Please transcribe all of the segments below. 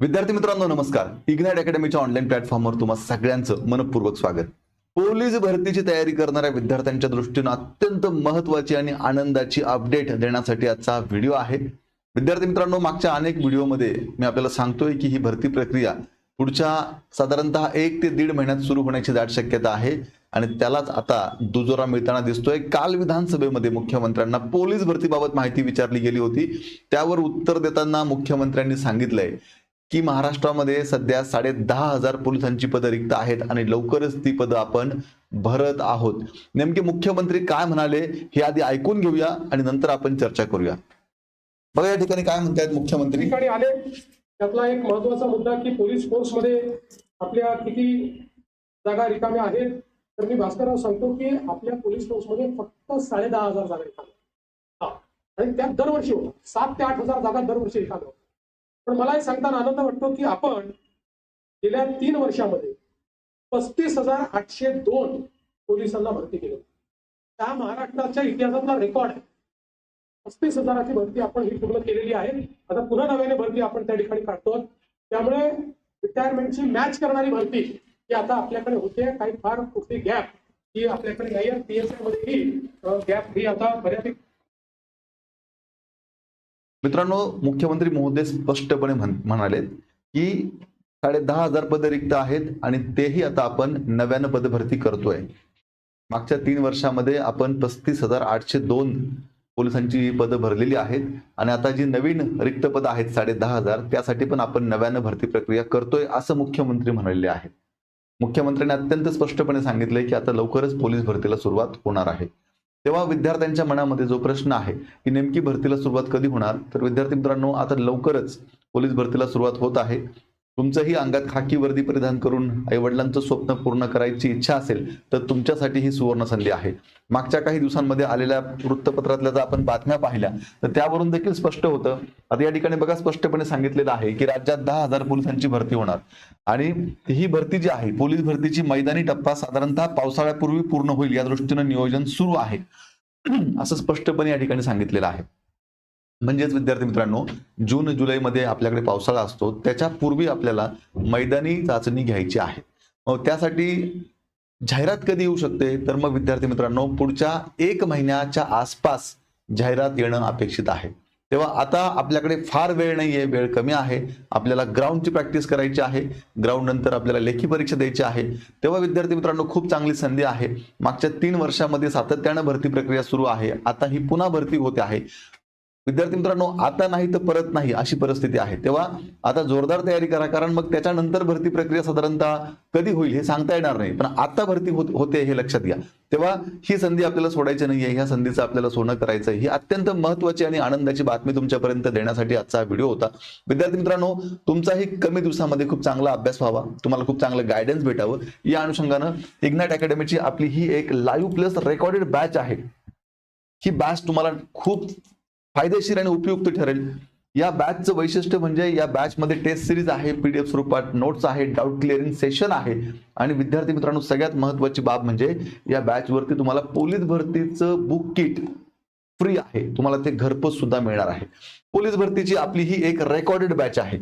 विद्यार्थी मित्रांनो नमस्कार. इग्नाइट अकॅडमीच्या ऑनलाईन प्लॅटफॉर्मवर तुम्हा सगळ्यांचं मनपूर्वक स्वागत. पोलीस भरतीची तयारी करणाऱ्या विद्यार्थ्यांच्या दृष्टीनं अत्यंत महत्वाची आणि आनंदाची अपडेट देण्यासाठी आजचा व्हिडिओ आहे. विद्यार्थी मित्रांनो मागच्या अनेक व्हिडिओमध्ये मी आपल्याला सांगतोय की ही भरती प्रक्रिया पुढच्या साधारणतः एक ते दीड महिन्यात सुरू होण्याची दाट शक्यता आहे. आणि त्यालाच आता दुजोरा मिळताना दिसतोय. काल विधानसभेमध्ये मुख्यमंत्र्यांना पोलीस भरतीबाबत माहिती विचारली गेली होती. त्यावर उत्तर देताना मुख्यमंत्र्यांनी सांगितलंय की महाराष्ट्रामध्ये सध्या साडे दहा हजार पोलिसांची पदं रिक्त आहेत आणि लवकरच ती पदं आपण भरत आहोत. नेमके मुख्यमंत्री काय म्हणाले हे आधी ऐकून घेऊया आणि नंतर आपण चर्चा करूया. बघा या ठिकाणी काय म्हणतायत मुख्यमंत्री? आले. त्यातला एक महत्त्वाचा मुद्दा की पोलीस फोर्समध्ये आपल्या किती जागा रिकाम्या आहेत. तर मी भास्करराव सांगतो की आपल्या पोलीस फोर्समध्ये फक्त साडे दहा हजार जागा रिकाम्या आणि त्यात दरवर्षी होतात. सात ते आठ हजार जागा दरवर्षी रिकाम्या होतात. पण मला हे सांगताना आनंद वाटतो की आपण गेल्या तीन वर्षामध्ये पस्तीस हजार आठशे दोन पोलिसांना भरती केली. त्या महाराष्ट्राच्या इतिहासातला रेकॉर्ड आहे. पस्तीस हजाराची भरती आपण ही पूर्ण केलेली आहे. आता पुन्हा नव्याने भरती आपण त्या ठिकाणी काढतो. त्यामुळे रिटायरमेंटची मॅच करणारी भरती ही आता आपल्याकडे होते. काही फार कुठली गॅप ही आपल्याकडे नाही आहे पीएसआयमध्ये ही गॅप ही आता बऱ्यापैकी मित्रांनो मुख्यमंत्री महोदय स्पष्टपणे म्हणालेत म्हणाले की साडे दहा हजार पद रिक्त आहेत आणि तेही आता आपण नव्यानं पदभरती करतोय. मागच्या तीन वर्षामध्ये आपण पस्तीस हजार आठशे दोन पोलिसांची पदं भरलेली आहेत आणि आता जी नवीन रिक्त पदं आहेत साडे दहा हजार त्यासाठी पण आपण नव्यानं भरती प्रक्रिया करतोय असं मुख्यमंत्री म्हणाले आहेत. मुख्यमंत्र्यांनी अत्यंत स्पष्टपणे सांगितलंय की आता लवकरच पोलीस भरतीला सुरुवात होणार आहे. तेव्हा विद्यार्थ्यांच्या मनामध्ये जो प्रश्न आहे की नेमकी भरतीला सुरुवात कधी होणार? तर विद्यार्थी मित्रांनो आता लवकरच पोलीस भरतीला सुरुवात होत आहे. तुमचंही अंगात खाकी वर्दी परिधान करून आईवडिलांचं स्वप्न पूर्ण करायची इच्छा असेल तर तुमच्यासाठी ही सुवर्ण संधी आहे. मागच्या काही दिवसांमध्ये आलेल्या वृत्तपत्रातल्या जर आपण बातम्या पाहिल्या तर त्यावरून देखील स्पष्ट होतं. आता या ठिकाणी बघा स्पष्टपणे सांगितलेलं आहे की राज्यात दहा हजार पोलिसांची भरती होणार. आणि ही भरती जी आहे पोलीस भरतीची मैदानी टप्पा साधारणतः पावसाळ्यापूर्वी पूर्ण होईल या दृष्टीनं नियोजन सुरू आहे. असं स्पष्टपणे या ठिकाणी सांगितलेलं आहे. म्हणजेच विद्यार्थी मित्रांनो जून जुलैमध्ये आपल्याकडे पावसाळा असतो. त्याच्या पूर्वी आपल्याला मैदानी चाचणी घ्यायची आहे. मग त्यासाठी जाहिरात कधी येऊ शकते? तर मग विद्यार्थी मित्रांनो पुढच्या एक महिन्याच्या आसपास जाहिरात येणं अपेक्षित आहे. तेव्हा आता आपल्याकडे फार वेळ नाहीये वेळ कमी आहे. आपल्याला ग्राउंडची प्रॅक्टिस करायची आहे. ग्राउंड नंतर आपल्याला लेखी परीक्षा द्यायची आहे. तेव्हा विद्यार्थी मित्रांनो खूप चांगली संधी आहे. मागच्या तीन वर्षामध्ये सातत्यानं भरती प्रक्रिया सुरू आहे. आता ही पुन्हा भरती होते आहे. विद्यार्थी मित्रांनो आता नाही तर परत नाही अशी परिस्थिती आहे. तेव्हा आता जोरदार तयारी करा कारण मग त्याच्यानंतर भरती प्रक्रिया साधारणतः कधी होईल हे सांगता येणार नाही. पण आता भरती होत होते हे लक्षात घ्या. तेव्हा ही संधी आपल्याला सोडायची नाहीये ह्या संधीचं आपल्याला सोनं करायचं आहे ही अत्यंत महत्वाची आणि आनंदाची बातमी तुमच्यापर्यंत देण्यासाठी आजचा व्हिडिओ होता. विद्यार्थी मित्रांनो तुमचाही कमी दिवसामध्ये खूप चांगला अभ्यास व्हावा. तुम्हाला खूप चांगलं गायडन्स भेटावं. या अनुषंगानं इग्नाट अकॅडमीची आपली ही एक लाईव्ह प्लस रेकॉर्डेड बॅच आहे. ही बॅच तुम्हाला खूप फायदेशीर आणि उपयुक्त ठरेल. या बॅचचं वैशिष्ट्य म्हणजे या बॅचमध्ये टेस्ट सिरीज आहे पीडीएफ स्वरूपात नोट्स आहे डाऊट क्लिअरिंग सेशन आहे. आणि विद्यार्थी मित्रांनो सगळ्यात महत्वाची बाब म्हणजे या बॅचवरती तुम्हाला पोलीस भरतीचं बुक किट फ्री आहे. तुम्हाला ते घरपोच सुद्धा मिळणार आहे. पोलीस भरतीची आपली ही एक रेकॉर्डेड बॅच आहे.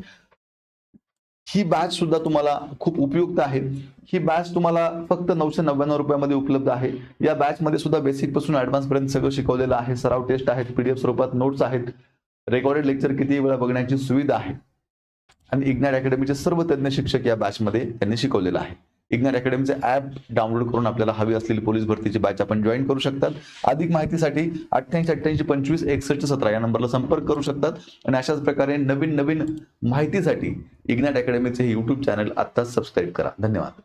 ही बॅच सुद्धा तुम्हाला खूप उपयुक्त आहे. ही बॅच तुम्हाला फक्त नऊशे नव्याण्णव रुपयामध्ये उपलब्ध आहे. या बॅच मध्ये सुद्धा बेसिकपासून ऍडव्हान्स पर्यंत सगळं शिकवलेलं आहे. सराव टेस्ट आहेत पीडीएफ स्वरूपात नोट्स आहेत. रेकॉर्डेड लेक्चर किती वेळा बघण्याची सुविधा आहे. आणि इग्नाइट अकॅडमीचे सर्व तज्ज्ञ शिक्षक या बॅच मध्ये त्यांनी शिकवलेलं आहे. इग्नर अकॅडमीचे ऍप डाउनलोड करून आपल्याला हवी असलेली पोलीस भरतीची बॅच आपण जॉईन करू शकतात. अधिक माहितीसाठी अठ्ठ्याऐंशी अठ्ठ्याऐंशी पंचवीस एकसष्ट सतरा या नंबरला संपर्क करू शकतात. आणि अशाच प्रकारे नवीन नवीन माहितीसाठी इग्नॅट अकॅडमीचे यूट्यूब चॅनल आत्ताच सबस्क्राईब करा. धन्यवाद.